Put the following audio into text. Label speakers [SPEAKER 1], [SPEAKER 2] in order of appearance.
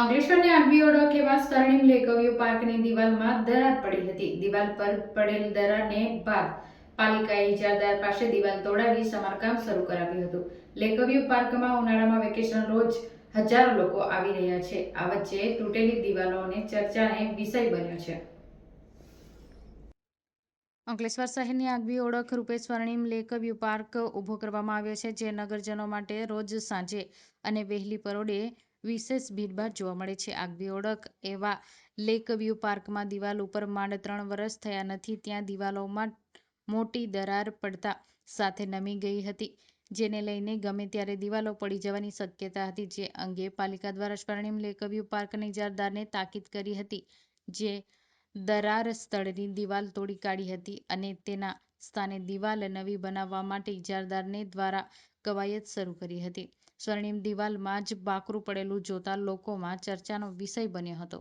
[SPEAKER 1] અંકલેશ્વરની આગવી ઓળખ એવા સ્વર્ણિમ લેકવ્યુ પાર્કની દિવાલમાં દરાર પડી હતી. દિવાલ પર પડેલ દરારને બાદ પાલિકાએ ઇજારદાર પાસે દિવાલ તોડાવી સમારકામ શરૂ કરાવ્યું હતું. લેકવ્યુ પાર્કમાં ઉનાળામાં વેકેશન રોજ હજારો લોકો આવી રહ્યા છે. આ વચ્ચે તૂટેલી દિવાલો અને ચર્ચાને વિષય બન્યો છે. અંકલેશ્વર શહેરની આગવી ઓળખ રૂપે સ્વર્ણિમ લેક વ્યૂ પાર્ક ઊભો કરવામાં આવ્યો છે, જે નગરજનો માટે રોજ સાંજે અને વહેલી પરોઢે વિશેષ ભીડભાડ જોવા મળે છે. આગવી ઓળખ એવા લેક વ્યૂ પાર્કમાં દિવાલ ઉપર માંડ ત્રણ વર્ષ થયા નથી. ત્યાં દિવાલોમાં મોટી દરાર પડતા સાથે નમી ગઈ હતી, જેને લઈને ગમે ત્યારે દિવાલો પડી જવાની શક્યતા હતી, જે અંગે પાલિકા દ્વારા સ્વર્ણિમ લેક વ્યૂ પાર્કના ઇજારદારને તાકીદ કરી હતી, જે દરાર સ્થળની દિવાલ તોડી કાઢી હતી અને તેના સ્થાને દિવાલ નવી બનાવવા માટે ઇજારદારને દ્વારા કવાયત શરૂ કરી હતી. સ્વર્ણિમ દિવાલમાં જ બાકરું પડેલું જોતા લોકોમાં ચર્ચાનો વિષય બન્યો હતો.